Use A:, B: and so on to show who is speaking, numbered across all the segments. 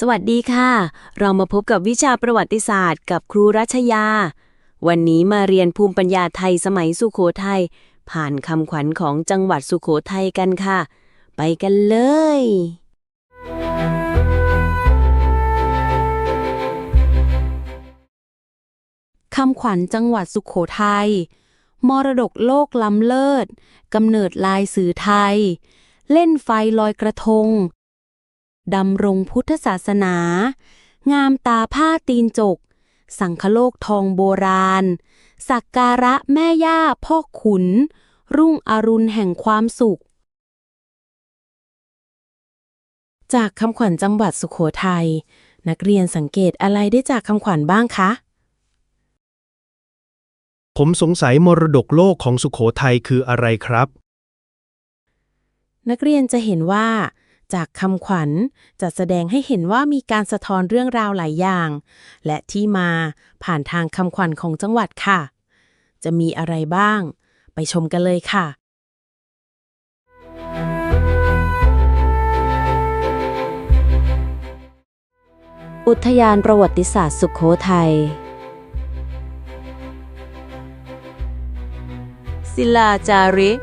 A: สวัสดีค่ะ เรามาพบกับวิชาประวัติศาสตร์ กับครูรัชยา วันนี้มาเรียนภูมิปัญญาไทยสมัยสุโขทัยผ่านคำขวัญของจังหวัดสุโขทัยกันค่ะ ไปกันเลย
B: คำขวัญจังหวัดสุขโขทัย มรดกโลกล้ำเลิศ กำเนิดลายสื่อไทย เล่นไฟลอยกระทง ดำรงพุทธศาสนา งามตาผ้าตีนจก สังคโลกทองโบราณ สักการะแม่ย่าพ่อขุน รุ่งอรุณแห่งความสุข จากคำขวัญจังหวัดสุขโขทัย นักเรียนสังเกตอะไรได้จากคำขวัญบ้างคะ
C: ผมสงสัยมรดกโลกของสุโขทัยคืออะไรครับ
B: นักเรียนจะเห็นว่า จากคำขวัญจะแสดงให้เห็นว่ามีการสะท้อนเรื่องราวหลายอย่าง และที่มาผ่านทางคำขวัญของจังหวัดค่ะ จะมีอะไรบ้าง ไปชมกันเลยค่ะ
A: อุทยานประวัติศาสตร์สุโขทัย ศิลาจาริก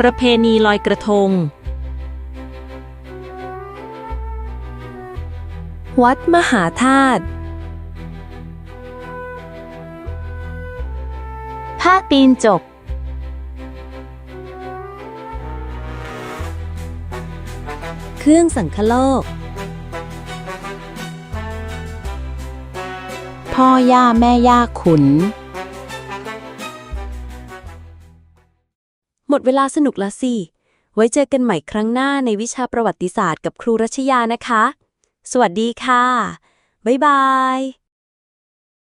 B: ประเพณีลอยกระทง
A: วัดมหาธาตุผ้าตีนจก เครื่องสังคโลก
B: พ่อย่าแม่ย่าขุน
A: หมดเวลาสนุกละสิ ไว้เจอกันใหม่ครั้งหน้าในวิชาประวัติศาสตร์กับครูรัชยานะคะ สวัสดีค่ะ บ๊ายบาย